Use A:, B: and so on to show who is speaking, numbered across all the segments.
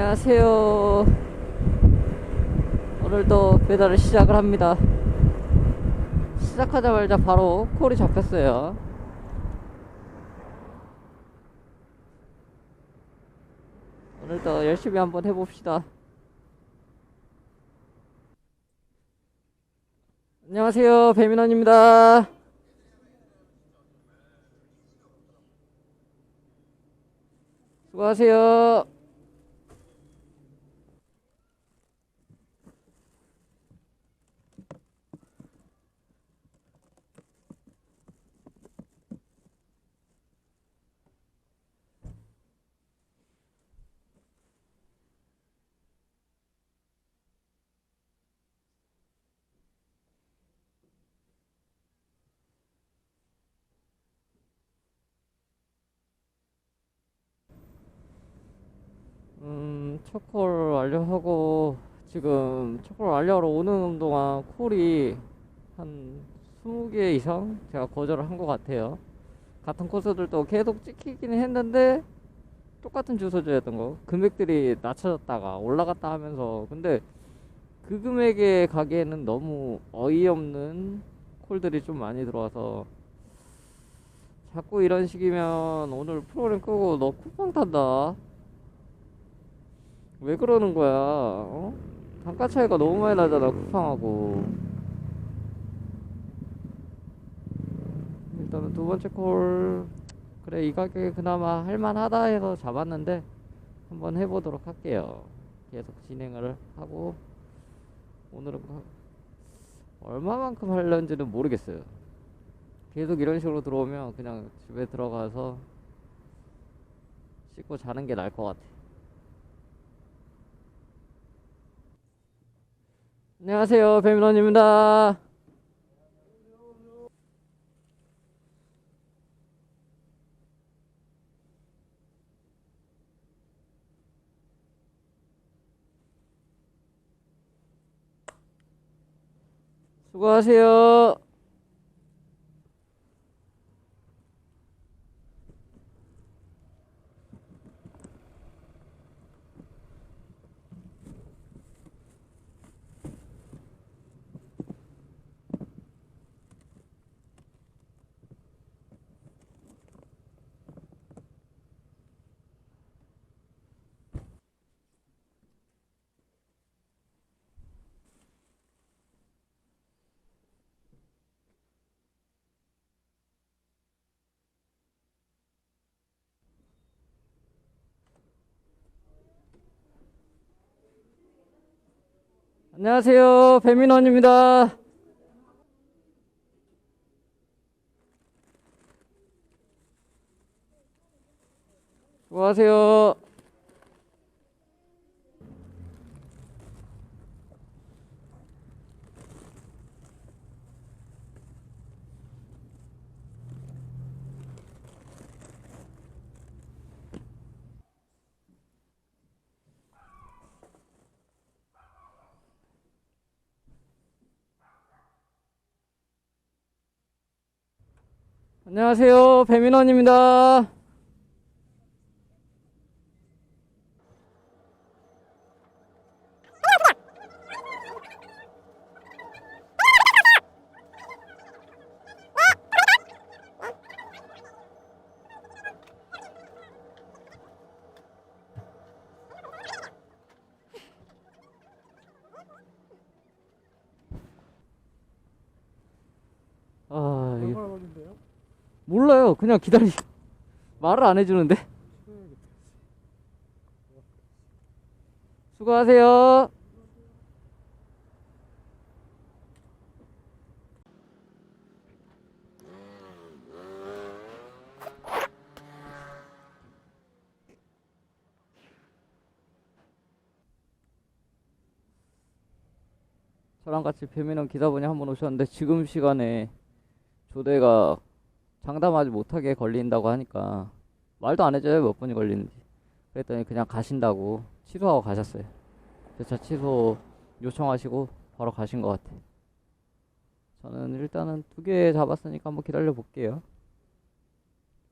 A: 안녕하세요. 오늘도 배달을 시작을 합니다. 시작하자마자 바로 콜이 잡혔어요. 오늘도 열심히 한번 해봅시다. 안녕하세요. 배민원입니다. 수고하세요. 음, 첫콜 완료하고 지금 첫콜 완료하러 오는 동안 콜이 한 20개 이상 제가 거절을 한 것 같아요. 같은 코스들도 계속 찍히긴 했는데 똑같은 주소지였던 거. 금액들이 낮춰졌다가 올라갔다 하면서 근데 그 금액에 가기에는 너무 어이없는 콜들이 좀 많이 들어와서 자꾸 이런 식이면 오늘 프로그램 끄고 너 쿠팡 탄다. 왜 그러는 거야? 어? 단가 차이가 너무 많이 나잖아, 쿠팡하고. 일단은 두 번째 콜. 그래, 이 가격에 그나마 할만하다 해서 잡았는데, 한번 해보도록 할게요. 계속 진행을 하고, 오늘은 그- 얼마만큼 하려는지는 모르겠어요. 계속 이런 식으로 들어오면 그냥 집에 들어가서 씻고 자는 게 나을 것 같아. 안녕하세요, 배민원입니다. 수고하세요. 안녕하세요, 배민원입니다. 수고하세요. 안녕하세요, 배민원입니다. 아, 이게
B: 얼마나 걸린대요?
A: 몰라요. 그냥 기다리. 말을 안 해주는데. 수고하세요. 저랑 같이 배민원 기자분이 한분 오셨는데 지금 시간에 조대가 장담하지 못하게 걸린다고 하니까 말도 안 해줘요 몇 분이 걸리는지. 그랬더니 그냥 가신다고 취소하고 가셨어요. 제차 취소 요청하시고 바로 가신 것 같아 저는 일단은 두 개 잡았으니까 한번 기다려 볼게요.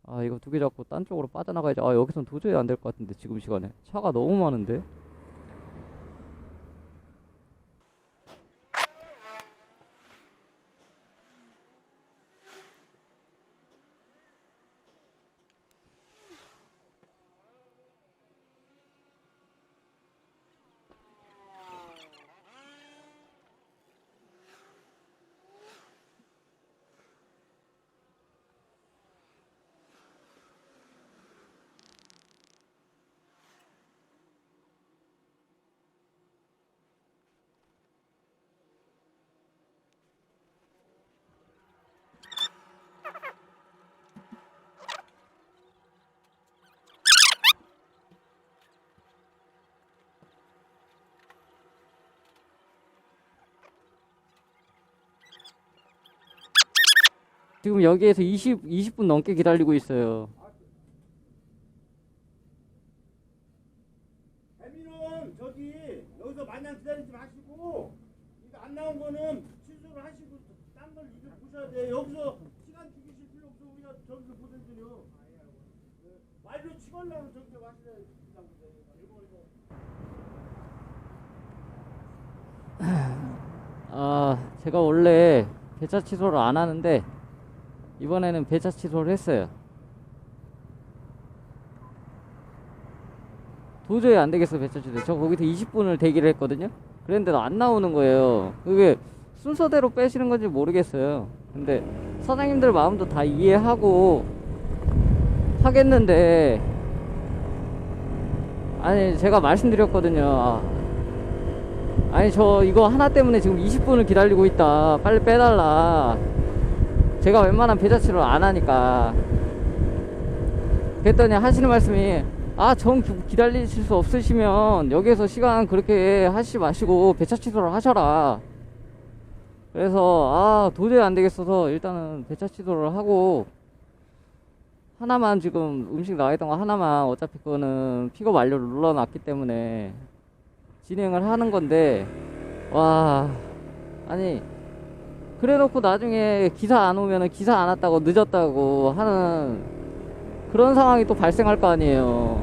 A: 아 이거 두 개 잡고 딴 쪽으로 빠져나가야지. 아 여기선 도저히 안 될 것 같은데 지금 시간에. 차가 너무 많은데 지금 여기에서 20 20분 넘게 기다리고 있어요
B: 배민은 저기 여기서 마냥 기다리지 마시고 이거 안 나온 거는 취소를 하시고 딴 걸 이제 보셔야 돼. 여기서 시간 죽이실 필요 없어. 우리가 저기서 보내드려. 말로 치걸라면 저기서 마시라.
A: 아 제가 원래 배차 취소를 안 하는데 이번에는 배차 취소를 했어요. 도저히 안 되겠어 배차 취소. 저 거기서 20분을 대기를 했거든요. 그랬는데도 안 나오는 거예요. 그게 순서대로 빼시는 건지 모르겠어요. 근데 사장님들 마음도 다 이해하고 하겠는데 아니 제가 말씀드렸거든요. 아, 아니 저 이거 하나 때문에 지금 20분을 기다리고 있다. 빨리 빼달라 제가 웬만한 배자치를 안 하니까. 그랬더니 하시는 말씀이 아정 기다리실 수 없으시면 여기에서 시간 그렇게 하시지 마시고 배차 취소를 하셔라. 그래서 아 도저히 안 되겠어서 일단은 배차 취소를 하고 하나만 지금 음식 나와있던 거 하나만 어차피 그거는 픽업 완료를 눌러놨기 때문에 진행을 하는 건데 와 아니 그래놓고 나중에 기사 안 오면은 기사 안 왔다고 늦었다고 하는 그런 상황이 또 발생할 거 아니에요.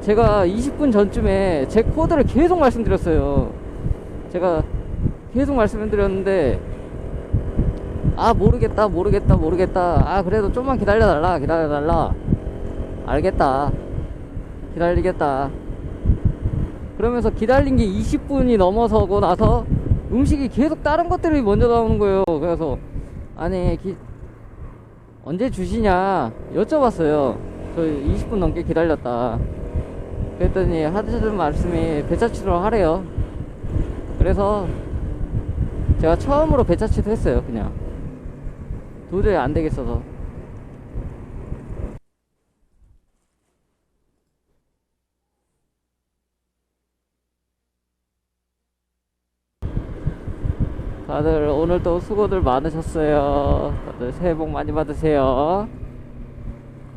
A: 제가 20분 전쯤에 제 코드를 계속 말씀드렸어요. 제가 계속 말씀드렸는데 아 모르겠다 모르겠다 모르겠다. 아 그래도 좀만 기다려달라 기다려달라. 알겠다. 기다리겠다. 그러면서 기다린 게 20분이 넘어서고 나서 음식이 계속 다른 것들이 먼저 나오는 거예요. 그래서 아니 기- 언제 주시냐 여쭤봤어요. 저 20분 넘게 기다렸다. 그랬더니 하시는 말씀이 배차치로 하래요. 그래서 제가 처음으로 배차치도 했어요. 그냥 도저히 안 되겠어서. 다들 오늘도 수고들 많으셨어요. 다들 새해 복 많이 받으세요.